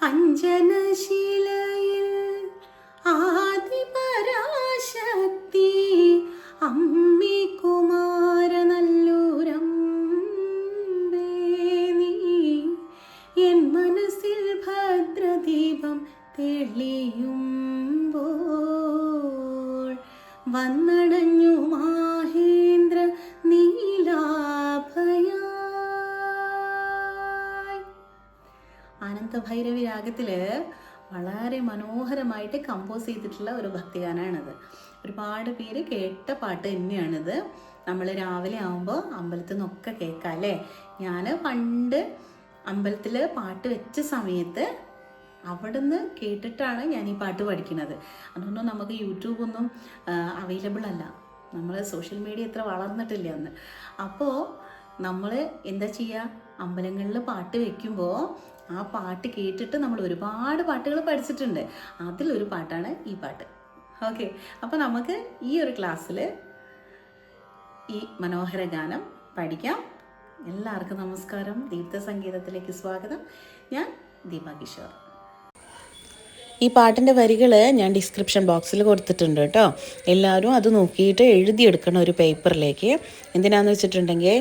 അഞ്ജനശിലയിൽ ആദിപരാശക്തി അമ്മി കുമാര എൻ മനസ്സിൽ ഭദ്രദീപം തെളിയുമ്പോൾ വന്നടഞ്ഞു ആനന്ദഭൈരവി രാഗത്തിൽ വളരെ മനോഹരമായിട്ട് കമ്പോസ് ചെയ്തിട്ടുള്ള ഒരു ഭക്തിഗാനാണിത് ഒരുപാട് പേര് കേട്ട പാട്ട് തന്നെയാണിത്. നമ്മൾ രാവിലെ ആകുമ്പോൾ അമ്പലത്തിൽ നിന്നൊക്കെ കേൾക്കാം അല്ലേ? ഞാൻ പണ്ട് അമ്പലത്തിൽ പാട്ട് വെച്ച സമയത്ത് അവിടുന്ന് കേട്ടിട്ടാണ് ഞാൻ ഈ പാട്ട് പഠിക്കുന്നത്. അതൊന്നും നമുക്ക് യൂട്യൂബൊന്നും അവൈലബിൾ അല്ല. നമ്മൾ സോഷ്യൽ മീഡിയ എത്ര വളർന്നിട്ടില്ല അന്ന്. അപ്പോൾ നമ്മൾ എന്താ ചെയ്യുക അമ്പലങ്ങളിൽ പാട്ട് വെക്കുമ്പോൾ ആ പാട്ട് കേട്ടിട്ട് നമ്മൾ ഒരുപാട് പാട്ടുകൾ പഠിച്ചിട്ടുണ്ട്. അതിലൊരു പാട്ടാണ് ഈ പാട്ട്. ഓക്കെ അപ്പോൾ നമുക്ക് ഈ ഒരു ക്ലാസ്സിൽ ഈ മനോഹര ഗാനം പഠിക്കാം. എല്ലാവർക്കും നമസ്കാരം. ദീപ്ത സംഗീതത്തിലേക്ക് സ്വാഗതം. ഞാൻ ദീപ കിഷോർ. ഈ പാട്ടിന്റെ വരികൾ ഞാൻ ഡിസ്ക്രിപ്ഷൻ ബോക്സിൽ കൊടുത്തിട്ടുണ്ട് കേട്ടോ. എല്ലാവരും അത് നോക്കിയിട്ട് എഴുതിയെടുക്കണം ഒരു പേപ്പറിലേക്ക്. എന്തിനാന്ന് വെച്ചിട്ടുണ്ടെങ്കിൽ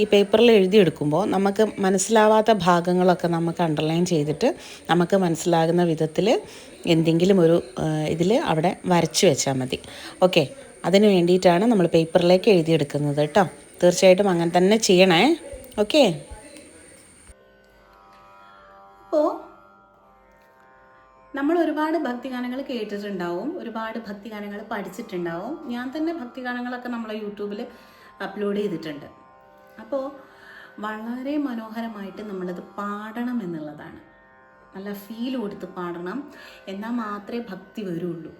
ഈ പേപ്പറിൽ എഴുതിയെടുക്കുമ്പോൾ നമുക്ക് മനസ്സിലാവാത്ത ഭാഗങ്ങളൊക്കെ നമുക്ക് അണ്ടർലൈൻ ചെയ്തിട്ട് നമുക്ക് മനസ്സിലാകുന്ന വിധത്തിൽ എന്തെങ്കിലും ഒരു ഇതിൽ അവിടെ വരച്ചു വെച്ചാൽ മതി. ഓക്കെ അതിന് വേണ്ടിയിട്ടാണ് നമ്മൾ പേപ്പറിലേക്ക് എഴുതിയെടുക്കുന്നത് കേട്ടോ. തീർച്ചയായിട്ടും അങ്ങനെ തന്നെ ചെയ്യണേ. ഓക്കെ അപ്പോൾ നമ്മൾ ഒരുപാട് ഭക്തിഗാനങ്ങൾ കേട്ടിട്ടുണ്ടാവും. ഒരുപാട് ഭക്തിഗാനങ്ങൾ പഠിച്ചിട്ടുണ്ടാവും. ഞാൻ തന്നെ ഭക്തിഗാനങ്ങളൊക്കെ നമ്മളെ യൂട്യൂബിൽ അപ്ലോഡ് ചെയ്തിട്ടുണ്ട്. അപ്പോൾ വളരെ മനോഹരമായിട്ട് നമ്മളത് പാടണം എന്നുള്ളതാണ്. നല്ല ഫീൽ കൊടുത്ത് പാടണം. എന്നാൽ മാത്രമേ ഭക്തി വരുള്ളൂ.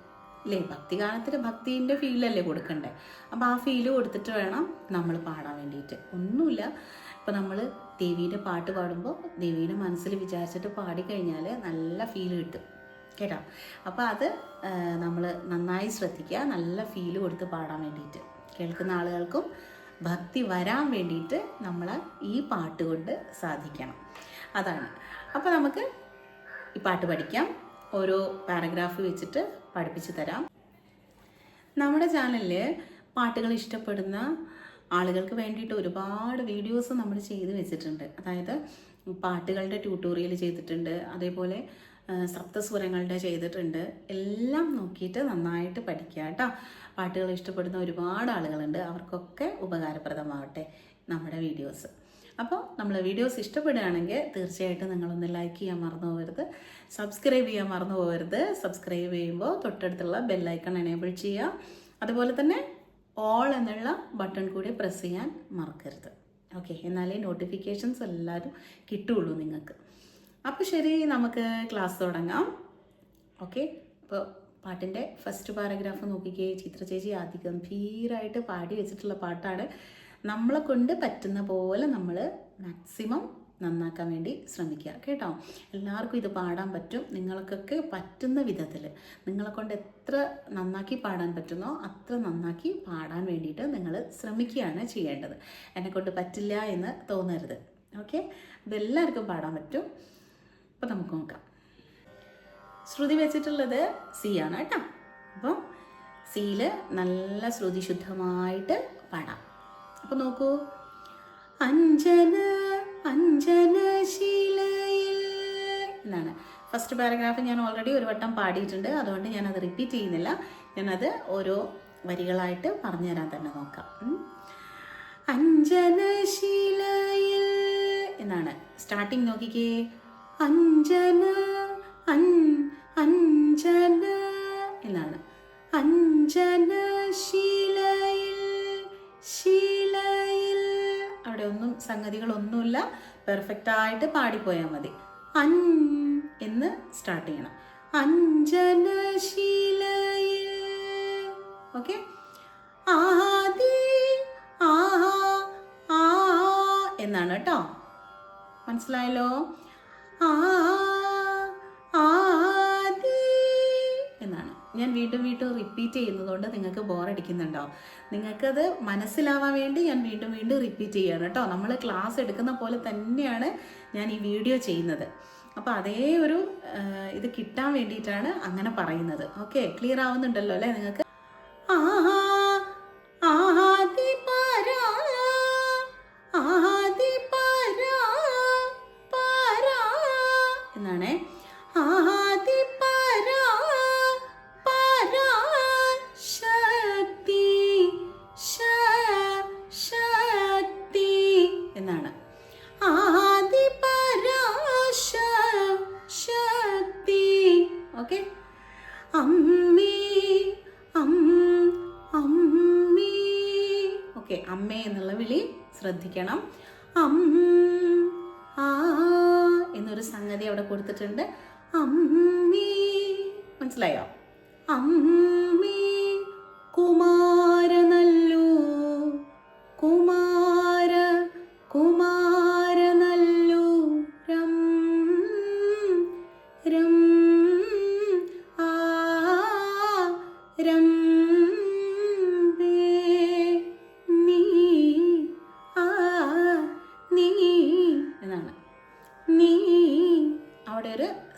അല്ലേ ഭക്തിഗാനത്തിന് ഭക്തിന്റെ ഫീലല്ലേ കൊടുക്കണ്ടേ? അപ്പോൾ ആ ഫീൽ കൊടുത്തിട്ട് വേണം നമ്മൾ പാടാൻ വേണ്ടിയിട്ട്. ഒന്നുമില്ല. ഇപ്പോൾ നമ്മൾ ദേവീന്റെ പാട്ട് പാടുമ്പോൾ ദേവീന്റെ മനസ്സിൽ വിചാരിച്ചിട്ട് പാടിക്കഴിഞ്ഞാൽ നല്ല ഫീൽ കിട്ടും. കേട്ടോ? അപ്പോൾ അത് നമ്മൾ നന്നായി ശ്രദ്ധിക്കുക. നല്ല ഫീൽ കൊടുത്ത് പാടാൻ വേണ്ടിയിട്ട്. കേൾക്കുന്ന ആളുകൾക്കും ഭക്തി വരാൻ വേണ്ടിയിട്ട് നമ്മൾ ഈ പാട്ട് കൊണ്ട് സാധിക്കണം. അതാണ്. അപ്പോൾ നമുക്ക് ഈ പാട്ട് പഠിക്കാം. ഓരോ പാരഗ്രാഫ് വെച്ചിട്ട് പഠിപ്പിച്ച് തരാം. നമ്മുടെ ചാനലിൽ പാട്ടുകൾ ഇഷ്ടപ്പെടുന്ന ആളുകൾക്ക് വേണ്ടിയിട്ട് ഒരുപാട് വീഡിയോസ് നമ്മൾ ചെയ്ത് വെച്ചിട്ടുണ്ട്. അതായത് പാട്ടുകളുടെ ട്യൂട്ടോറിയൽ ചെയ്തിട്ടുണ്ട്. അതേപോലെ സപ്തസ്വരങ്ങളുടെ ചെയ്തിട്ടുണ്ട്. എല്ലാം നോക്കിയിട്ട് നന്നായിട്ട് പഠിക്കുക കേട്ടോ. പാട്ടുകൾ ഇഷ്ടപ്പെടുന്ന ഒരുപാട് ആളുകളുണ്ട്. അവർക്കൊക്കെ ഉപകാരപ്രദമാവട്ടെ നമ്മുടെ വീഡിയോസ് അപ്പോൾ നമ്മൾ വീഡിയോസ് ഇഷ്ടപ്പെടുകയാണെങ്കിൽ തീർച്ചയായിട്ടും നിങ്ങളൊന്ന് ലൈക്ക് ചെയ്യാൻ മറന്നു പോകരുത്. സബ്സ്ക്രൈബ് ചെയ്യാൻ മറന്നു പോകരുത്. സബ്സ്ക്രൈബ് ചെയ്യുമ്പോൾ തൊട്ടടുത്തുള്ള ബെല്ലൈക്കൺ എനേബിൾ ചെയ്യുക. അതുപോലെ തന്നെ ഓൾ എന്നുള്ള ബട്ടൺ കൂടി പ്രസ് ചെയ്യാൻ മറക്കരുത്. ഓക്കെ എന്നാലേ നോട്ടിഫിക്കേഷൻസ് എല്ലാവരും കിട്ടുള്ളൂ നിങ്ങൾക്ക്. അപ്പോൾ ശരി നമുക്ക് ക്ലാസ് തുടങ്ങാം. ഓക്കെ അപ്പോൾ പാട്ടിന്റെ ഫസ്റ്റ് പാരഗ്രാഫ് നോക്കിക്കേ. ചിത്ര ചേച്ചി അതിഗംഭീരമായിട്ട് പാടി വെച്ചിട്ടുള്ള പാട്ടാണ്. നമ്മളെ കൊണ്ട് പറ്റുന്ന പോലെ നമ്മൾ മാക്സിമം നന്നാക്കാൻ വേണ്ടി ശ്രമിക്കുക. കേട്ടോ? എല്ലാവർക്കും ഇത് പാടാൻ പറ്റും. നിങ്ങൾക്കൊക്കെ പറ്റുന്ന വിധത്തിൽ നിങ്ങളെ കൊണ്ട് എത്ര നന്നാക്കി പാടാൻ പറ്റുന്നോ അത്ര നന്നാക്കി പാടാൻ വേണ്ടിയിട്ട് നിങ്ങൾ ശ്രമിക്കുകയാണ് ചെയ്യേണ്ടത്. എന്നെക്കൊണ്ട് പറ്റില്ല എന്ന് തോന്നരുത്. ഓക്കെ ഇതെല്ലാവർക്കും പാടാൻ പറ്റും. അപ്പോൾ നമുക്ക് നോക്കാം. ശ്രുതി വെച്ചിട്ടുള്ളത് സി ആണ് കേട്ടോ. അപ്പം സിയിൽ നല്ല ശ്രുതി ശുദ്ധമായിട്ട് പാടാം. അപ്പം നോക്കൂ. അഞ്ജന അഞ്ജനശിലയിൽ എന്നാണ്. ഫസ്റ്റ് പാരഗ്രാഫ് ഞാൻ ഓൾറെഡി ഒരു വട്ടം പാടിയിട്ടുണ്ട്. അതുകൊണ്ട് ഞാൻ അത് റിപ്പീറ്റ് ചെയ്യുന്നില്ല. ഞാനത് ഓരോ വരികളായിട്ട് പറഞ്ഞു തരാൻ തന്നെ നോക്കാം. അഞ്ജന ശീല എന്നാണ്. സ്റ്റാർട്ടിങ് നോക്കിക്കേ. അഞ്ജന അൻ അഞ്ജന എന്നാണ്. അഞ്ജനശിലയിൽ ശീലയിൽ അവിടെ ഒന്നും സംഗതികളൊന്നുമില്ല. പെർഫെക്റ്റ് ആയിട്ട് പാടിപ്പോയാൽ മതി. അൻ എന്ന് സ്റ്റാർട്ട് ചെയ്യണം. അഞ്ജന ശീലയിൽ. ഓക്കെ ആദി ആഹാ ആ എന്നാണ് കേട്ടോ. മനസ്സിലായല്ലോ? എന്നാണ്. ഞാൻ വീണ്ടും വീണ്ടും റിപ്പീറ്റ് ചെയ്യുന്നതുകൊണ്ട് നിങ്ങൾക്ക് ബോറടിക്കുന്നുണ്ടോ നിങ്ങൾക്കത് മനസ്സിലാവാൻ വേണ്ടി ഞാൻ വീണ്ടും വീണ്ടും റിപ്പീറ്റ് ചെയ്യുകയാണ് കേട്ടോ. നമ്മൾ ക്ലാസ് എടുക്കുന്ന പോലെ തന്നെയാണ് ഞാൻ ഈ വീഡിയോ ചെയ്യുന്നത്. അപ്പോൾ അതേ ഒരു ഇത് കിട്ടാൻ വേണ്ടിയിട്ടാണ് അങ്ങനെ പറയുന്നത്. ഓക്കെ ക്ലിയർ ആവുന്നുണ്ടല്ലോ അല്ലേ നിങ്ങൾക്ക്? എന്നാണേ.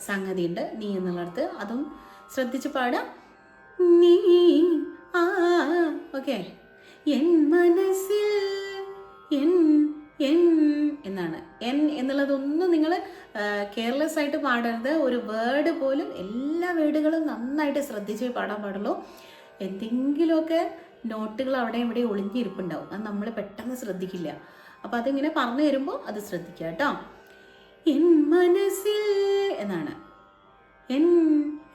ഒരു സംഗതി ഉണ്ട് നീ എന്നുള്ളിടത്ത് അതും ശ്രദ്ധിച്ച് പാടാം. നീ ആ ഓക്കെ. എൻ മനസ്സിൽ എൻ എൻ എന്നാണ്. എൻ എന്നുള്ളതൊന്നും നിങ്ങൾ കെയർലെസ് ആയിട്ട് പാടരുത്. ഒരു വേർഡ് പോലും എല്ലാ വേർഡുകളും നന്നായിട്ട് ശ്രദ്ധിച്ച് പാടാൻ പാടുള്ളൂ. എന്തെങ്കിലുമൊക്കെ നോട്ടുകൾ അവിടെ ഇവിടെ ഒളിഞ്ഞിരിപ്പുണ്ടാവും. അത് നമ്മൾ പെട്ടെന്ന് ശ്രദ്ധിക്കില്ല. അപ്പം അതിങ്ങനെ പറഞ്ഞു തരുമ്പോൾ അത് ശ്രദ്ധിക്കുക കേട്ടോ. എൻ മനസ്സിൽ എന്നാണ്. എൻ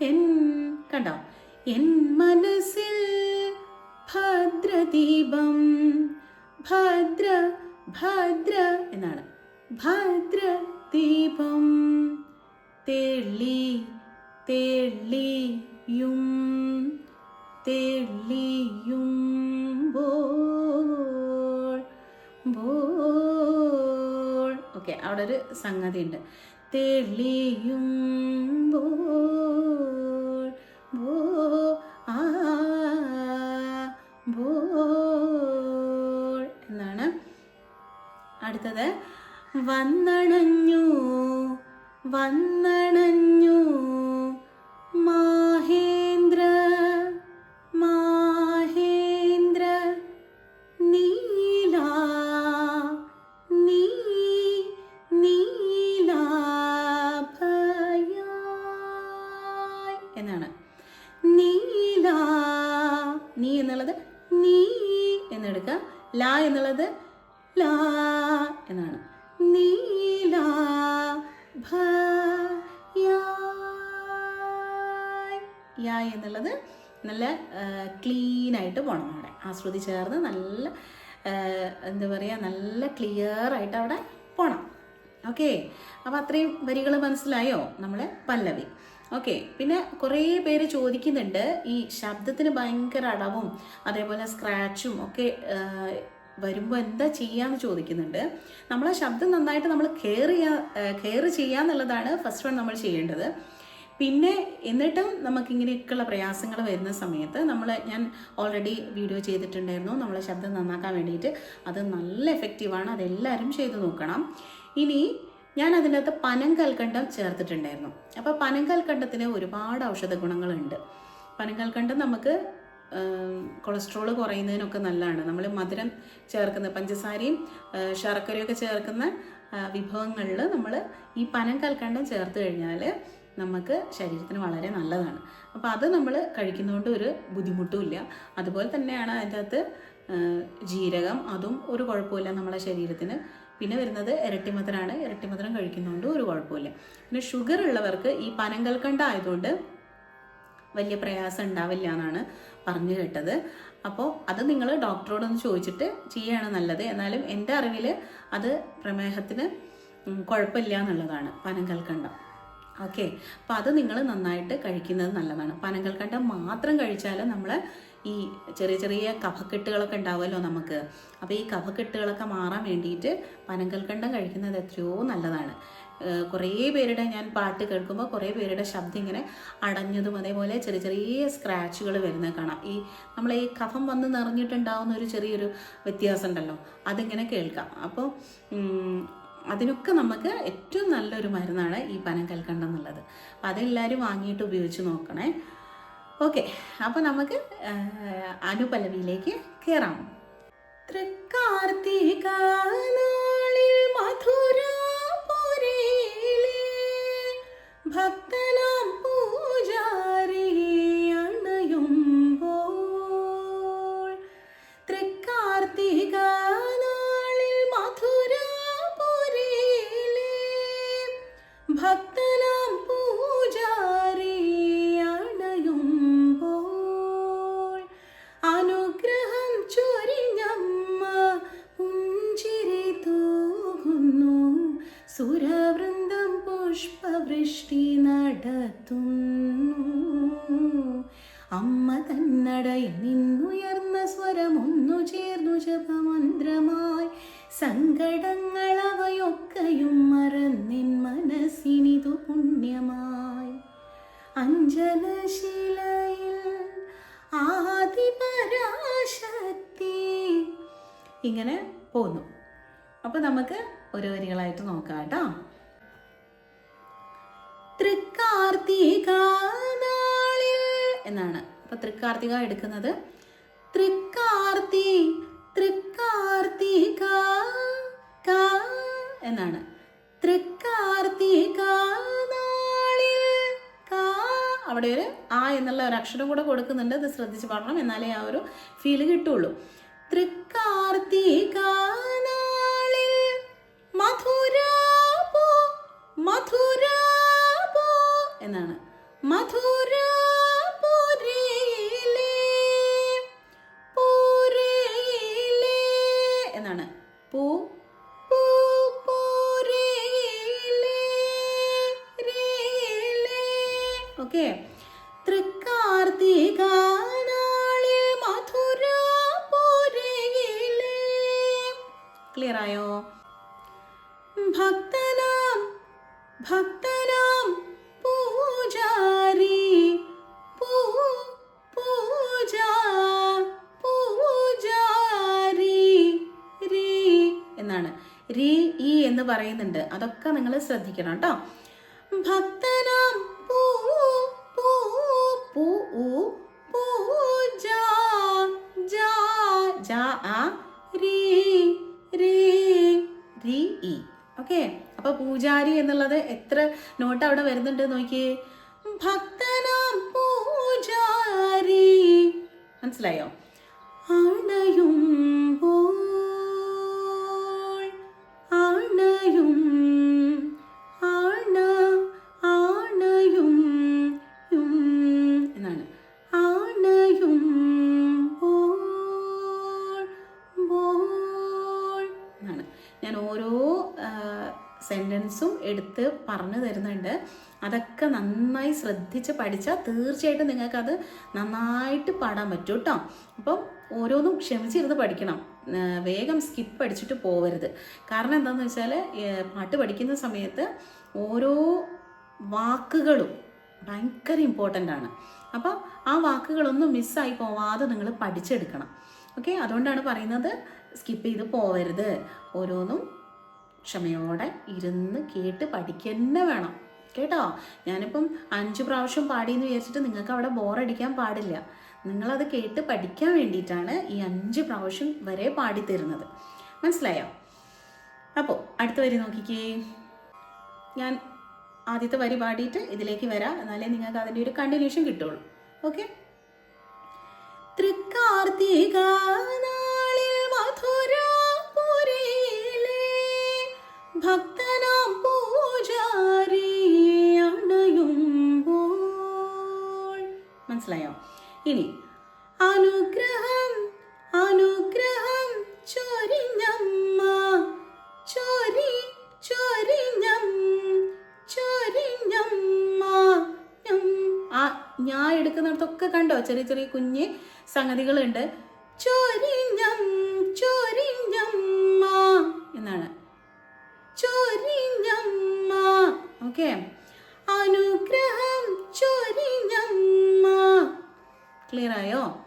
എൻ കണ്ടോ? എൻ മനസ്സിൽ ഭദ്രദീപം ഭദ്ര ഭദ്ര എന്നാണ്. ഭദ്രദീപം തെളി തെളിയും തെളിയുമ്പോൾ ഓക്കെ അവിടെ ഒരു സംഗതി ഉണ്ട് തെളിയുമ്പോൾ എന്നാണ് അടുത്തത്. വന്നണഞ്ഞു വന്നണഞ്ഞു. നീ എന്നെടുക്കുക ല എന്നുള്ളത് ലാ എന്നാണ്. യാ എന്നുള്ളത് നല്ല ക്ലീൻ ആയിട്ട് പോകണം അവിടെ. ആസ്വദി ചേർന്ന് നല്ല എന്താ പറയുക നല്ല ക്ലിയർ ആയിട്ട് അവിടെ പോകണം ഓക്കെ അപ്പോൾ അത്രയും വരികൾ മനസ്സിലായോ? നമ്മൾ പല്ലവി. ഓക്കെ പിന്നെ കുറേ പേര് ചോദിക്കുന്നുണ്ട് ഈ ശബ്ദത്തിന് ഭയങ്കര അടവും അതേപോലെ സ്ക്രാച്ചും ഒക്കെ വരുമ്പോൾ എന്താ ചെയ്യാന്ന് ചോദിക്കുന്നുണ്ട്. നമ്മൾ ആ ശബ്ദം നന്നായിട്ട് നമ്മൾ കെയർ ചെയ്യാ കെയർ ചെയ്യാന്നുള്ളതാണ് ഫസ്റ്റ് വൺ നമ്മൾ ചെയ്യേണ്ടത്. പിന്നെ എന്നിട്ടും നമുക്കിങ്ങനെയൊക്കെയുള്ള പ്രയാസങ്ങൾ വരുന്ന സമയത്ത് നമ്മൾ ഞാൻ ഓൾറെഡി വീഡിയോ ചെയ്തിട്ടുണ്ടായിരുന്നു നമ്മളെ ശബ്ദം നന്നാക്കാൻ വേണ്ടിയിട്ട്. അത് നല്ല എഫക്റ്റീവാണ് അതെല്ലാവരും ചെയ്തു നോക്കണം. ഇനി ഞാൻ അതിനകത്ത് പനം കൽക്കണ്ടം ചേർത്തിട്ടുണ്ടായിരുന്നു. അപ്പോൾ പനം കൽക്കണ്ടത്തിന് ഒരുപാട് ഔഷധ ഗുണങ്ങളുണ്ട്. പനം കൽക്കണ്ടം നമുക്ക് കൊളസ്ട്രോൾ കുറയുന്നതിനൊക്കെ നല്ലതാണ്. നമ്മൾ മധുരം ചേർക്കുന്ന പഞ്ചസാരയും ശർക്കരയൊക്കെ ചേർക്കുന്ന വിഭവങ്ങളിൽ നമ്മൾ ഈ പനം കൽക്കണ്ടം ചേർത്ത് കഴിഞ്ഞാൽ നമുക്ക് ശരീരത്തിന് വളരെ നല്ലതാണ്. അപ്പോൾ അത് നമ്മൾ കഴിക്കുന്നതുകൊണ്ട് ഒരു ബുദ്ധിമുട്ടുമില്ല. അതുപോലെ തന്നെയാണ് അതിന്റെ അകത്ത് ജീരകം അതും ഒരു കുഴപ്പമില്ല നമ്മളെ ശരീരത്തിന് പിന്നെ വരുന്നത് ഇരട്ടിമധുരമാണ് ഇരട്ടിമധുരം കഴിക്കുന്നതുകൊണ്ട് ഒരു കുഴപ്പമില്ല. പിന്നെ ഷുഗർ ഉള്ളവർക്ക് ഈ പനങ്കൽക്കണ്ട ആയതുകൊണ്ട് വലിയ പ്രയാസം ഉണ്ടാവില്ല എന്നാണ് പറഞ്ഞു കേട്ടത്. അപ്പോൾ അത് നിങ്ങൾ ഡോക്ടറോടൊന്ന് ചോദിച്ചിട്ട് ചെയ്യുകയാണ് നല്ലത്. എന്നാലും എന്റെ അറിവിൽ അത് പ്രമേഹത്തിന് കുഴപ്പമില്ല എന്നുള്ളതാണ് പനം കൽക്കണ്ടം ഓക്കെ. അപ്പോൾ അത് നിങ്ങൾ നന്നായിട്ട് കഴിക്കുന്നത് നല്ലതാണ്. പനങ്കൽക്കണ്ട കൽക്കണ്ടം മാത്രം കഴിച്ചാൽ നമ്മൾ ഈ ചെറിയ ചെറിയ കഫക്കെട്ടുകളൊക്കെ ഉണ്ടാവുമല്ലോ നമുക്ക്. അപ്പോൾ ഈ കഫക്കെട്ടുകളൊക്കെ മാറാൻ വേണ്ടിയിട്ട് പനങ്കൽക്കണ്ടം കഴിക്കുന്നത് എത്രയോ നല്ലതാണ്. കുറേ പേരുടെ ഞാൻ പാട്ട് കേൾക്കുമ്പോൾ കുറേ പേരുടെ ശബ്ദം ഇങ്ങനെ അടഞ്ഞതും അതേപോലെ ചെറിയ ചെറിയ സ്ക്രാച്ചുകൾ വരുന്നത് കാണാം. ഈ നമ്മൾ ഈ കഫം വന്ന് നിറഞ്ഞിട്ടുണ്ടാവുന്ന ഒരു ചെറിയൊരു വ്യത്യാസം ഉണ്ടല്ലോ അതിങ്ങനെ കേൾക്കാം. അപ്പോൾ അതിനൊക്കെ നമുക്ക് ഏറ്റവും നല്ലൊരു മരുന്നാണ് ഈ പനം കൽക്കണ്ടം എന്നുള്ളത്. അപ്പം അതെല്ലാവരും വാങ്ങിയിട്ട് ഉപയോഗിച്ച് നോക്കണേ. ഓക്കെ അപ്പോൾ നമുക്ക് അനുപലവിയിലേക്ക് കയറാം തൃക്കാർത്തിക നാളിൽ ഭക്തനാം സങ്കടങ്ങൾ അവയൊക്കെയും മറന്നിൻ മനസ്സിനിതു പുണ്യമായി. അഞ്ജനശിലയിൽ ആദിപരാശക്തി. ഇങ്ങനെ പോന്നു. അപ്പൊ നമുക്ക് ഓരോ വരികളായിട്ട് നോക്കാം കേട്ടോ. തൃക്കാർത്തിക എന്നാണ്. അപ്പൊ തൃക്കാർത്തിക എടുക്കുന്നത്. തൃക്കാർത്തി തൃക്കാർത്തിക എന്നാണ്. ക. അവിടെ ഒരു ആ എന്നുള്ള ഒരു അക്ഷരം കൂടെ കൊടുക്കുന്നുണ്ട്. ഇത് ശ്രദ്ധിച്ച് പാടണം. എന്നാലേ ആ ഒരു ഫീൽ കിട്ടുള്ളൂ. തൃക്കാർത്തിക നാളിൽ മധുരാപോ മധുരാപോ എന്നാണ്. പൂരയിലെ എന്നാണ്. പൂ ഓക്കെ. തൃക്കാർത്തിക ക്ലിയർ ആയോ? ഭക്തനാം ഭക്തനാം പൂജാരി. എന്നാണ്. രീ ഈ എന്ന് പറയുന്നുണ്ട്. അതൊക്കെ നിങ്ങൾ ശ്രദ്ധിക്കണം കേട്ടോ. ഭക്തനാം പൂജാരി എന്നുള്ളത് എത്ര നോട്ട് അവിടെ വരുന്നുണ്ട് നോക്കിയേ. ഭക്തനാം പൂജാരി. മനസ്സിലായോ? അണയുമ്പോൾ സെന്റൻസും എടുത്ത് പറഞ്ഞു തരുന്നുണ്ട്. അതൊക്കെ നന്നായി ശ്രദ്ധിച്ച് പഠിച്ചാൽ തീർച്ചയായിട്ടും നിങ്ങൾക്കത് നന്നായിട്ട് പാടാൻ പറ്റും കേട്ടോ അപ്പം ഓരോന്നും ക്ഷമിച്ചിരുന്ന് പഠിക്കണം. വേഗം സ്കിപ്പ് അടിച്ചിട്ട് പോവരുത്. കാരണം എന്താണെന്ന് വെച്ചാൽ പാട്ട് പഠിക്കുന്ന സമയത്ത് ഓരോ വാക്കുകളും ഭയങ്കര ഇമ്പോർട്ടന്റ് ആണ്. അപ്പോൾ ആ വാക്കുകളൊന്നും മിസ്സായി പോവാതെ നിങ്ങൾ പഠിച്ചെടുക്കണം. ഓക്കെ അതുകൊണ്ടാണ് പറയുന്നത് സ്കിപ്പ് ചെയ്ത് പോവരുത്. ഓരോന്നും ക്ഷമയോടെ ഇരുന്ന് കേട്ട് പഠിക്കന്നെ വേണം. കേട്ടോ? ഞാനിപ്പം അഞ്ച് പ്രാവശ്യം പാടിയെന്ന് വിചാരിച്ചിട്ട് നിങ്ങൾക്ക് അവിടെ ബോറടിക്കാൻ പാടില്ല. നിങ്ങളത് കേട്ട് പഠിക്കാൻ വേണ്ടിയിട്ടാണ് ഈ അഞ്ച് പ്രാവശ്യം വരെ പാടിത്തരുന്നത്. മനസ്സിലായോ? അപ്പോൾ അടുത്ത വരി നോക്കിക്കേ. ഞാൻ ആദ്യത്തെ വരി പാടിയിട്ട് ഇതിലേക്ക് വരാം. എന്നാലേ നിങ്ങൾക്ക് അതിന്റെ ഒരു കണ്ടിന്യൂഷൻ കിട്ടുള്ളൂ. ഓക്കെ തൃക്കാർത്തിക ഭക്തനാം പൂജാരി അണയുമ്പോൾ. മനസ്സിലായോ? ഇനി അനുഗ്രഹം അനുഗ്രഹം ചൊരിഞ്ഞമ്മ ചൊരി ചൊരിഞ്ഞം ചൊരിഞ്ഞമ്മ. ആ ഞാൻ എടുക്കുന്നിടത്തൊക്കെ കണ്ടോ? ചെറിയ ചെറിയ കുഞ്ഞ് സംഗതികളുണ്ട്. ചൊരിഞ്ഞം ചൊരിഞ്ഞമ്മ എന്നാണ്. ഓക്കെ. അനുഗ്രഹം ചൊരിഞ്ഞമ്മ. ക്ലിയർ ആയോ?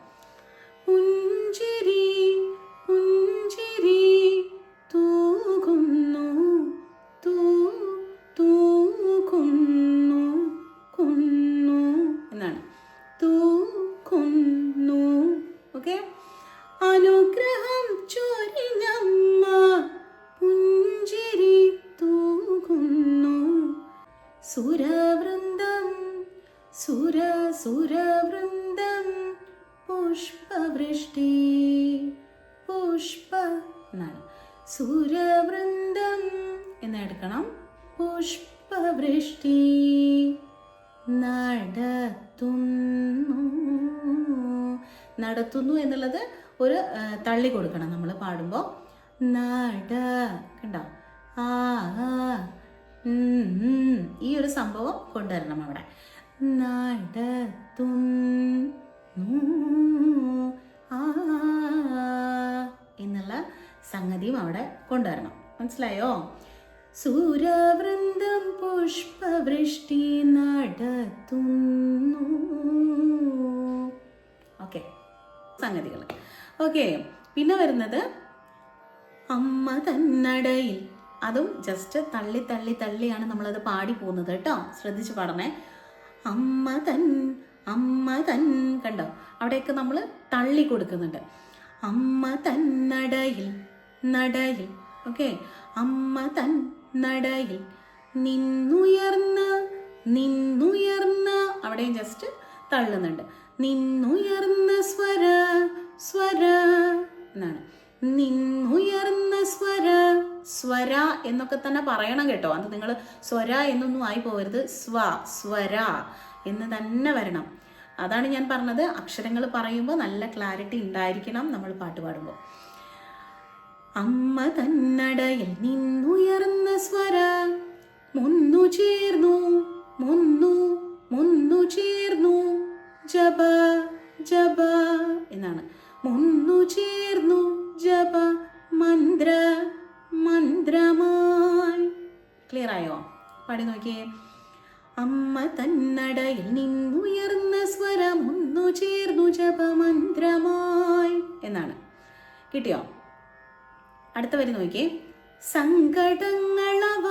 തള്ളി കൊടുക്കണം നമ്മൾ പാടുമ്പോൾ കണ്ടോ? ആ. ഈ ഒരു സംഭവം കൊണ്ടുവരണം അവിടെ. എന്നുള്ള സംഗതിയും അവിടെ കൊണ്ടുവരണം. മനസ്സിലായോ? സൂര്യവൃന്ദം പുഷ്പവൃഷ്ടി നടത്തുന്നു ഓക്കെ. സംഗതികൾ ഓക്കെ. പിന്നെ വരുന്നത് അമ്മ തന്നടയിൽ. അതും ജസ്റ്റ് തള്ളി തള്ളി തള്ളിയാണ് നമ്മളത് പാടി പോകുന്നത് കേട്ടോ. ശ്രദ്ധിച്ച് പാടണേ. അമ്മ തൻ അമ്മ തൻ കണ്ടോ? അവിടെയൊക്കെ നമ്മൾ തള്ളി കൊടുക്കുന്നുണ്ട്. അമ്മ തൻ നടയിൽ. നടയിൽ ഓക്കെ? അമ്മ തൻ നടയിൽ. നിന്നുയർന്ന് നിന്നുയർന്ന്. അവിടെയും ജസ്റ്റ് തള്ളുന്നുണ്ട്. നിന്നുയർന്ന സ്വര എന്നാണ്. നിന്നുയർന്ന സ്വര സ്വര എന്നൊക്കെ തന്നെ പറയണം കേട്ടോ. അത് നിങ്ങൾ സ്വര എന്നൊന്നും ആയി പോകരുത്. സ്വ സ്വര എന്ന് തന്നെ വരണം. അതാണ് ഞാൻ പറഞ്ഞത്. അക്ഷരങ്ങൾ പറയുമ്പോൾ നല്ല ക്ലാരിറ്റി ഉണ്ടായിരിക്കണം നമ്മൾ പാട്ട് പാടുമ്പോൾ അമ്മ തന്നടയിൽ നിന്നുയർന്ന സ്വര മുന്നു ചേർന്നു മുന്നു മുന്നു ചേർന്നു. ജപ ജപ എന്നാണ്. മുന്നു ചേർന്നു ജപ മന്ത്ര മന്ത്രമായി. ക്ലിയർ ആയോ? പാടി നോക്കിയേ. അമ്മ തന്നടയിൽ നിന്നുയർന്ന സ്വരം ഒന്നു ചേർന്നു ജപ ജപമന്ത്രമായി എന്നാണ്. കിട്ടിയോ? അടുത്ത വരി നോക്കിയേ. സങ്കടങ്ങളവ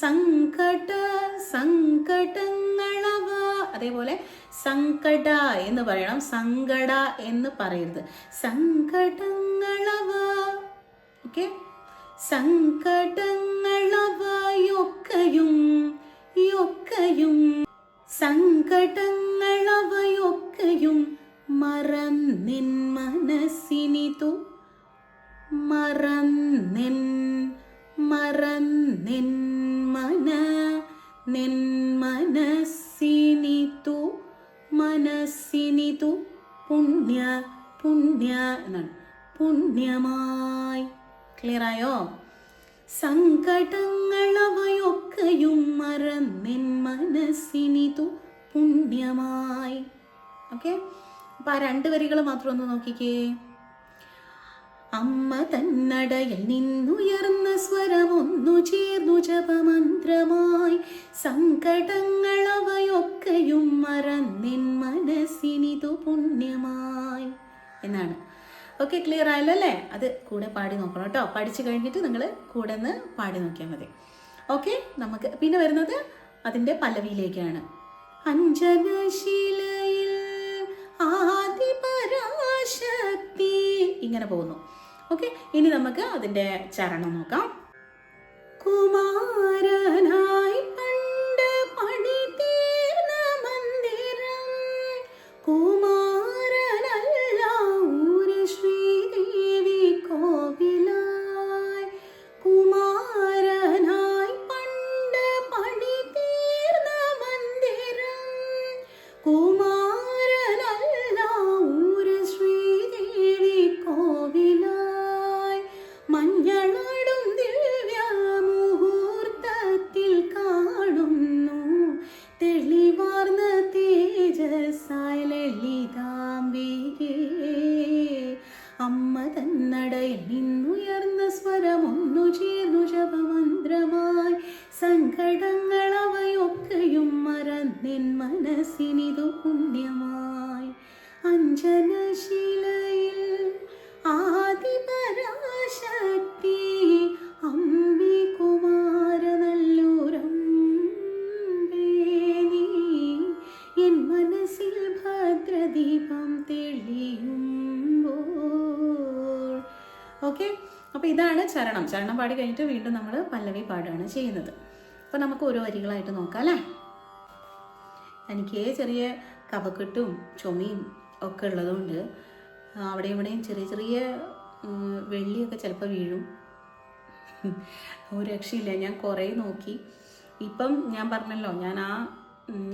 സങ്കട സങ്കടങ്ങളവ അതേപോലെ സങ്കട എന്ന് പറയണം. സങ്കട എന്ന് പറയരുത്. സങ്കടങ്ങളവ ഓക്കെ? സങ്കടങ്ങളവയൊക്കെയും യൊക്കെയും സങ്കടങ്ങളവയൊക്കെയും മറന്നിൻ മനസ്സിനിതു മറന്നിൻ മറന്നിൻ മന നിൻ മനസ്സിനിതു മനസ്സിനിതു പുണ്യ പുണ്യ എന്നാണ്. പുണ്യമായി. ക്ലിയർ ആയോ? സങ്കടങ്ങളവയൊക്കെയും മറന്നിൻ മനസ്സിനിതു പുണ്യമായി. ഓക്കെ അപ്പൊ ആ രണ്ട് വരികൾ മാത്രം ഒന്ന് നോക്കിക്കേ. അമ്മ തന്നടയിൽ നിന്നുയർന്ന സ്വരമൊന്നു ചേർന്നു ജപമന്ത്രമായി. സങ്കടങ്ങൾ അവയൊക്കെയും മറന്നിൻ മനസ്സിനിതു പുണ്യമായി. എന്നാണ്. ഓക്കെ ക്ലിയർ ആയല്ലോ അത് കൂടെ പാടി നോക്കണം കേട്ടോ. പഠിച്ചു കഴിഞ്ഞിട്ട് നിങ്ങൾ കൂടെ ഒന്ന് പാടി നോക്കിയാൽ മതി. ഓക്കെ നമുക്ക് പിന്നെ വരുന്നത് അതിന്റെ പല്ലവിയിലേക്കാണ്. അഞ്ജനശിലയിൽ ആദിപരാശക്തി ഇങ്ങനെ പോകുന്നു. ഓക്കെ ഇനി നമുക്ക് അതിന്റെ ചരണം നോക്കാം. കുമാരനായി പണ്ട് പണി തീർന്ന മന്ദിരം. കുമാരനല്ല ഓക്കെ അപ്പോൾ ഇതാണ് ചരണം. ചരണം പാടി കഴിഞ്ഞിട്ട് വീണ്ടും നമ്മൾ പല്ലവി പാടുകയാണ് ചെയ്യുന്നത്. അപ്പോൾ നമുക്ക് ഓരോ വരികളായിട്ട് നോക്കാം അല്ലേ? എനിക്ക് ചെറിയ കവക്കെട്ടും ചുമയും ഒക്കെ ഉള്ളതുകൊണ്ട് അവിടെ ഇവിടെയും ചെറിയ ചെറിയ വെള്ളിയൊക്കെ ചിലപ്പോൾ വീഴും. ഒരു രക്ഷയില്ല. ഞാൻ കുറേ നോക്കി. ഇപ്പം ഞാൻ പറഞ്ഞല്ലോ ഞാൻ ആ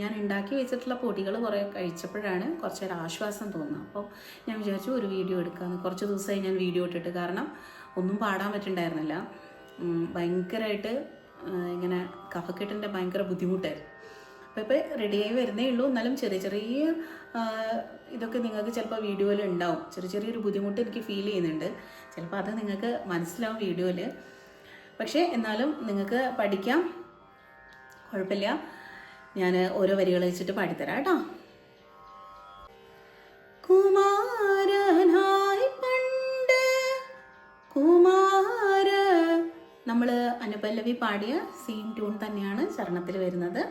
ഞാൻ ഉണ്ടാക്കി വെച്ചിട്ടുള്ള പൊടികൾ കുറേ കഴിച്ചപ്പോഴാണ് കുറച്ചൊരു ആശ്വാസം തോന്നുന്നത്. അപ്പോൾ ഞാൻ വിചാരിച്ചു ഒരു വീഡിയോ എടുക്കാമെന്ന് കുറച്ച് ദിവസമായി ഞാൻ വീഡിയോ ഇട്ടിട്ട്. കാരണം ഒന്നും പാടാൻ പറ്റുന്നുണ്ടായിരുന്നില്ല ഭയങ്കരമായിട്ട് ഇങ്ങനെ കഫക്കെട്ടിന്റെ ഭയങ്കര ബുദ്ധിമുട്ടായിരുന്നു. അപ്പോൾ ഇപ്പോൾ റെഡിയായി വരുന്നേ ഉള്ളൂ. എന്നാലും ചെറിയ ചെറിയ ഇതൊക്കെ നിങ്ങൾക്ക് ചിലപ്പോൾ വീഡിയോയിൽ ഉണ്ടാവും. ചെറിയ ചെറിയൊരു ബുദ്ധിമുട്ട് എനിക്ക് ഫീൽ ചെയ്യുന്നുണ്ട്. ചിലപ്പോൾ അത് നിങ്ങൾക്ക് മനസ്സിലാവും വീഡിയോയിൽ. പക്ഷേ എന്നാലും നിങ്ങൾക്ക് പഠിക്കാം. കുഴപ്പമില്ല. ഞാൻ ഓരോ വരികൾ വെച്ചിട്ട് പാടിത്തരാം കേട്ടോ. കുമാരനായി പണ്ട് കുമാര നമ്മൾ അനുപല്ലവി പാടിയ സെയിം ട്യൂൺ തന്നെയാണ് ചരണത്തിൽ വരുന്നത്.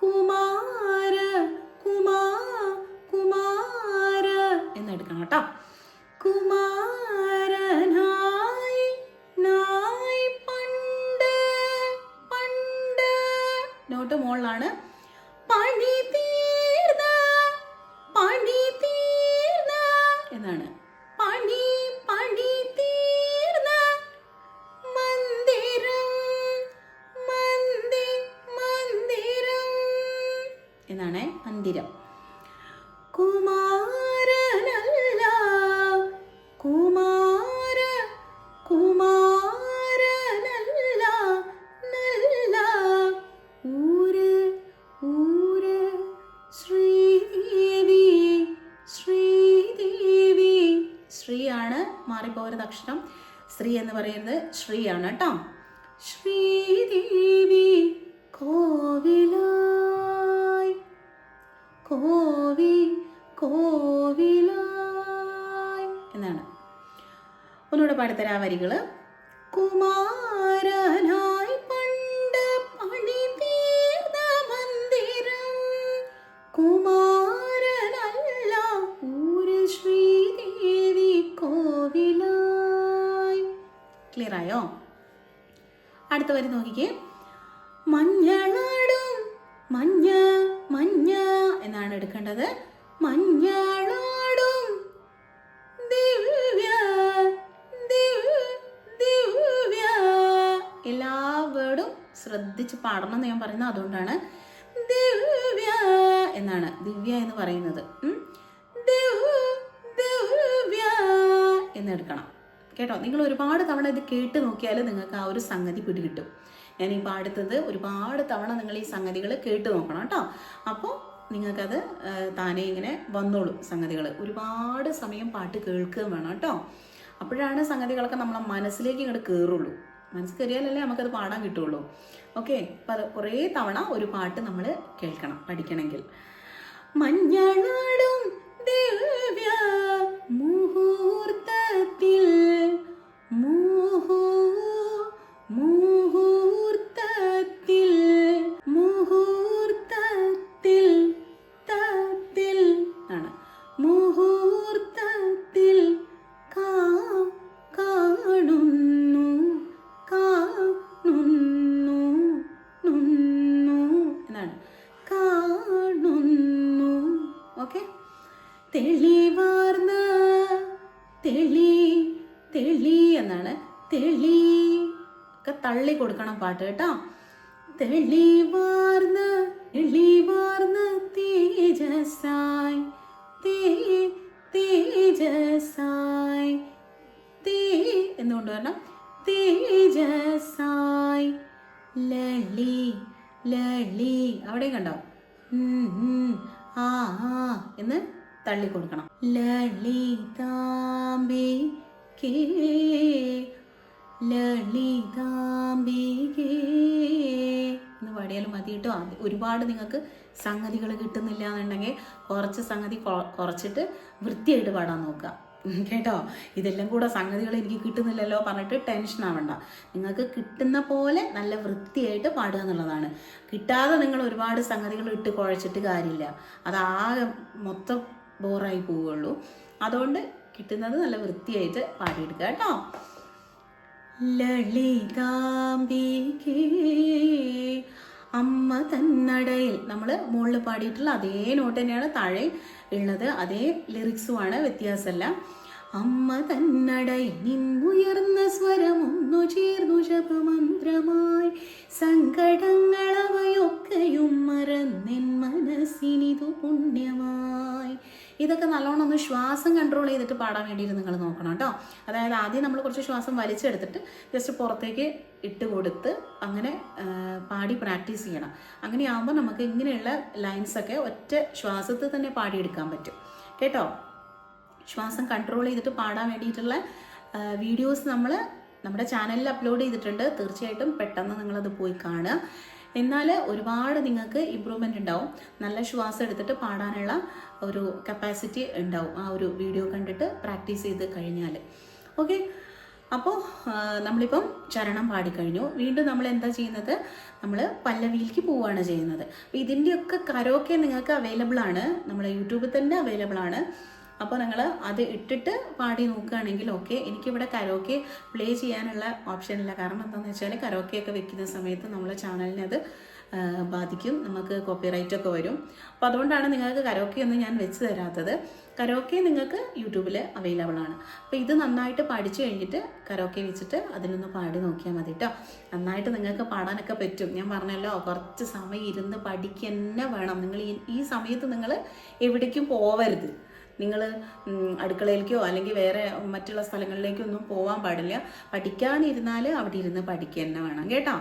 കുമാര കുമാ കുമാര എന്നെടുക്കണം കേട്ടോ. കുമാരനായി നായി നോട്ട് മുകളിലാണ് പണി തീർന്ന പണി തീർന്ന എന്നാണ്. അക്ഷരം ശ്രീ എന്ന് പറയുന്നത് ശ്രീയാണ് കേട്ടോ ശ്രീദേവി കോവിലായി. കോവി കോവിലായി എന്നാണ്. ഒന്നുകൂടെ പാടിത്തരാ വരികൾ നോക്കിക്കേ മഞ്ഞളാടും മഞ്ഞ മഞ്ഞ എന്നാണ് എടുക്കേണ്ടത്. മഞ്ഞളാടും. ദിവ്യ എല്ലാ വേർഡും ശ്രദ്ധിച്ച് പാടണം എന്ന് ഞാൻ പറയുന്നത് അതുകൊണ്ടാണ്. ദിവ്യ എന്നാണ്. ദിവ്യ എന്ന് പറയുന്നത്. എന്ന് എടുക്കണം. കേട്ടോ? നിങ്ങൾ ഒരുപാട് തവണ ഇത് കേട്ട് നോക്കിയാൽ നിങ്ങൾക്ക് ആ ഒരു സംഗതി പിടികിട്ടും. ഞാൻ ഈ പാടുത്തത് ഒരുപാട് തവണ നിങ്ങൾ ഈ സംഗതികൾ കേട്ട് നോക്കണം കേട്ടോ. അപ്പോൾ നിങ്ങൾക്കത് താനേ ഇങ്ങനെ വന്നോളും സംഗതികൾ ഒരുപാട് സമയം പാട്ട് കേൾക്കുകയും വേണം കേട്ടോ. അപ്പോഴാണ് സംഗതികളൊക്കെ നമ്മളെ മനസ്സിലേക്ക് ഇങ്ങോട്ട് കയറുള്ളൂ മനസ്സ് കയറിയാലല്ലേ നമുക്കത് പാടാൻ കിട്ടുള്ളൂ. ഓക്കെ? പല കുറേ തവണ ഒരു പാട്ട് നമ്മൾ കേൾക്കണം പഠിക്കണമെങ്കിൽ. മഞ്ഞളാടും പാട്ട് കേട്ടോ. തെളിവാർന്ന തെളിവാർന്ന തേജസായി തേ തേജസായി തേ എന്നുകൊണ്ട് വരണം. തേജസായി ലളി ലളി. അവിടെ കണ്ടോ? ആ എന്ന് തള്ളി കൊടുക്കണം ലളിതാംബി കേ എന്ന് പാടിയാലും മതി കേട്ടോ. ഒരുപാട് നിങ്ങൾക്ക് സംഗതികൾ കിട്ടുന്നില്ല എന്നുണ്ടെങ്കിൽ കുറച്ച് സംഗതി കുറച്ചിട്ട് വൃത്തിയായിട്ട് പാടാൻ നോക്കുക. കേട്ടോ? ഇതെല്ലാം കൂടെ സംഗതികൾ എനിക്ക് കിട്ടുന്നില്ലല്ലോ പറഞ്ഞിട്ട് ടെൻഷൻ ആവണ്ട. നിങ്ങൾക്ക് കിട്ടുന്ന പോലെ നല്ല വൃത്തിയായിട്ട് പാടുക എന്നുള്ളതാണ്. കിട്ടാതെ നിങ്ങൾ ഒരുപാട് സംഗതികൾ ഇട്ട് കുഴച്ചിട്ട് കാര്യമില്ല. അത് ആകെ മൊത്തം ബോറായി പോവുകയുള്ളൂ. അതുകൊണ്ട് കിട്ടുന്നത് നല്ല വൃത്തിയായിട്ട് പാടിയെടുക്കുക കേട്ടോ. ലളിതാംബികേ. അമ്മ തന്നടയിൽ. നമ്മൾ മുകളിൽ പാടിയിട്ടുള്ള അതേ നോട്ട് തന്നെയാണ് താഴെ ഉള്ളത് അതേ ലിറിക്സുമാണ് വ്യത്യാസമല്ല. അമ്മ തന്നടയിൽ നിന്നുയർന്ന സ്വരമൊന്നു ചേർന്നു ജപമന്ത്രമായി സങ്കടങ്ങളവയൊക്കെയും മറന്നെൻ മനസ്സിനിതു പുണ്യമായി. ഇതൊക്കെ നല്ലോണം ഒന്ന് ശ്വാസം കൺട്രോൾ ചെയ്തിട്ട് പാടാൻ വേണ്ടിയിട്ട് നിങ്ങൾ നോക്കണം കേട്ടോ. അതായത് ആദ്യം നമ്മൾ കുറച്ച് ശ്വാസം വലിച്ചെടുത്തിട്ട് ജസ്റ്റ് പുറത്തേക്ക് ഇട്ട് കൊടുത്ത് അങ്ങനെ പാടി പ്രാക്ടീസ് ചെയ്യണം. അങ്ങനെയാകുമ്പോൾ നമുക്ക് ഇങ്ങനെയുള്ള ലൈൻസൊക്കെ ഒറ്റ ശ്വാസത്തിൽ തന്നെ പാടിയെടുക്കാൻ പറ്റും. കേട്ടോ? ശ്വാസം കൺട്രോൾ ചെയ്തിട്ട് പാടാൻ വേണ്ടിയിട്ടുള്ള വീഡിയോസ് നമ്മൾ നമ്മുടെ ചാനലിൽ അപ്ലോഡ് ചെയ്തിട്ടുണ്ട്. തീർച്ചയായിട്ടും പെട്ടെന്ന് നിങ്ങളത് പോയി കാണുക. എന്നാൽ ഒരുപാട് നിങ്ങൾക്ക് ഇമ്പ്രൂവ്മെന്റ് ഉണ്ടാവും. നല്ല ശ്വാസം എടുത്തിട്ട് പാടാനുള്ള ഒരു കപ്പാസിറ്റി ഉണ്ടാവും ആ ഒരു വീഡിയോ കണ്ടിട്ട് പ്രാക്ടീസ് ചെയ്ത് കഴിഞ്ഞാൽ ഓക്കെ അപ്പോൾ നമ്മളിപ്പം ചരണം പാടിക്കഴിഞ്ഞു. വീണ്ടും നമ്മൾ എന്താ ചെയ്യുന്നത്? നമ്മൾ പല്ലവിയിലേക്ക് പോവുകയാണ് ചെയ്യുന്നത്. അപ്പോൾ ഇതിന്റെയൊക്കെ കരോക്കെ നിങ്ങൾക്ക് അവൈലബിൾ ആണ്. നമ്മുടെ യൂട്യൂബിൽ തന്നെ അവൈലബിൾ ആണ്. അപ്പോൾ നിങ്ങൾ അത് ഇട്ടിട്ട് പാടി നോക്കുകയാണെങ്കിൽ ഓക്കെ എനിക്കിവിടെ കരോക്കെ പ്ലേ ചെയ്യാനുള്ള ഓപ്ഷൻ ഇല്ല. കാരണം എന്താണെന്ന് വെച്ചാൽ കരോക്കെ ഒക്കെ വെക്കുന്ന സമയത്ത് നമ്മളെ ചാനലിനെ അത് ബാധിക്കും. നമുക്ക് കോപ്പിറൈറ്റ് ഒക്കെ വരും. അപ്പോൾ അതുകൊണ്ടാണ് നിങ്ങൾക്ക് കരോക്കെ ഒന്നും ഞാൻ വെച്ച് തരാത്തത്. കരോക്കെ നിങ്ങൾക്ക് യൂട്യൂബിൽ അവൈലബിൾ ആണ്. അപ്പോൾ ഇത് നന്നായിട്ട് പഠിച്ചു കഴിഞ്ഞിട്ട് കരോക്കെ വെച്ചിട്ട് അതിനൊന്ന് പാടി നോക്കിയാൽ മതി കേട്ടോ നന്നായിട്ട് നിങ്ങൾക്ക് പാടാനൊക്കെ പറ്റും. ഞാൻ പറഞ്ഞല്ലോ കുറച്ച് സമയം ഇരുന്ന് പഠിക്കുക തന്നെ വേണം. നിങ്ങൾ ഈ സമയത്ത് നിങ്ങൾ എവിടേക്കും പോവരുത്. നിങ്ങൾ അടുക്കളയിലേക്കോ അല്ലെങ്കിൽ വേറെ മറ്റുള്ള സ്ഥലങ്ങളിലേക്കോ ഒന്നും പോകാൻ പാടില്ല. പഠിക്കാനിരുന്നാൽ അവിടെ ഇരുന്ന് പഠിക്കുക തന്നെ വേണം കേട്ടോ?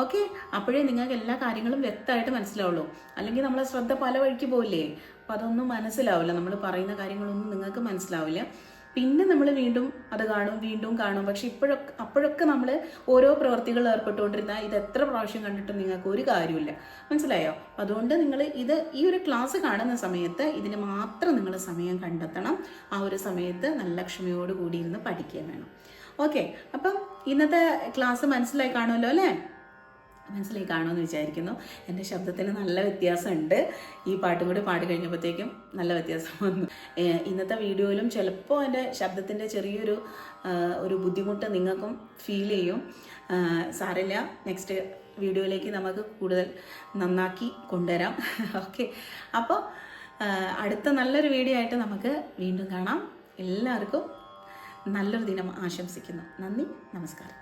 ഓക്കെ? അപ്പോഴേ നിങ്ങൾക്ക് എല്ലാ കാര്യങ്ങളും വ്യക്തമായിട്ട് മനസ്സിലാവുള്ളൂ. അല്ലെങ്കിൽ നമ്മളെ ശ്രദ്ധ പല വഴിക്ക് പോയില്ലേ അപ്പം അതൊന്നും മനസ്സിലാവില്ല. നമ്മൾ പറയുന്ന കാര്യങ്ങളൊന്നും നിങ്ങൾക്ക് മനസ്സിലാവില്ല. പിന്നെ നമ്മൾ വീണ്ടും അത് കാണും വീണ്ടും കാണും. പക്ഷെ ഇപ്പോഴൊക്കെ അപ്പോഴൊക്കെ നമ്മൾ ഓരോ പ്രവർത്തികളിൽ ഏർപ്പെട്ടുകൊണ്ടിരുന്ന ഇത് എത്ര പ്രാവശ്യം കണ്ടിട്ടും നിങ്ങൾക്ക് ഒരു കാര്യമില്ല മനസ്സിലായോ? അതുകൊണ്ട് നിങ്ങൾ ഇത് ഈ ഒരു ക്ലാസ് കാണുന്ന സമയത്ത് ഇതിന് മാത്രം നിങ്ങൾ സമയം കണ്ടെത്തണം. ആ ഒരു സമയത്ത് നല്ല ക്ഷമയോട് കൂടി ഇരുന്ന് പഠിക്കുകയും വേണം. ഓക്കെ. അപ്പം ഇന്നത്തെ ക്ലാസ് മനസ്സിലായി കാണുമല്ലോ അല്ലേ? മനസ്സിലായി കാണുമെന്ന് വിചാരിക്കുന്നു. എന്റെ ശബ്ദത്തിന് നല്ല വ്യത്യാസമുണ്ട്. ഈ പാട്ടും കൂടി പാടി കഴിഞ്ഞപ്പോഴത്തേക്കും നല്ല വ്യത്യാസം വന്നു. ഇന്നത്തെ വീഡിയോയിലും ചിലപ്പോൾ എന്റെ ശബ്ദത്തിന്റെ ചെറിയൊരു ഒരു ബുദ്ധിമുട്ട് നിങ്ങൾക്കും ഫീൽ ചെയ്യും. സാറില്ല നെക്സ്റ്റ് വീഡിയോയിലേക്ക് നമുക്ക് കൂടുതൽ നന്നാക്കി കൊണ്ടുവരാം. ഓക്കെ അപ്പോൾ അടുത്ത നല്ലൊരു വീഡിയോ ആയിട്ട് നമുക്ക് വീണ്ടും കാണാം. എല്ലാവർക്കും നല്ലൊരു ദിനം ആശംസിക്കുന്നു. നന്ദി. നമസ്കാരം.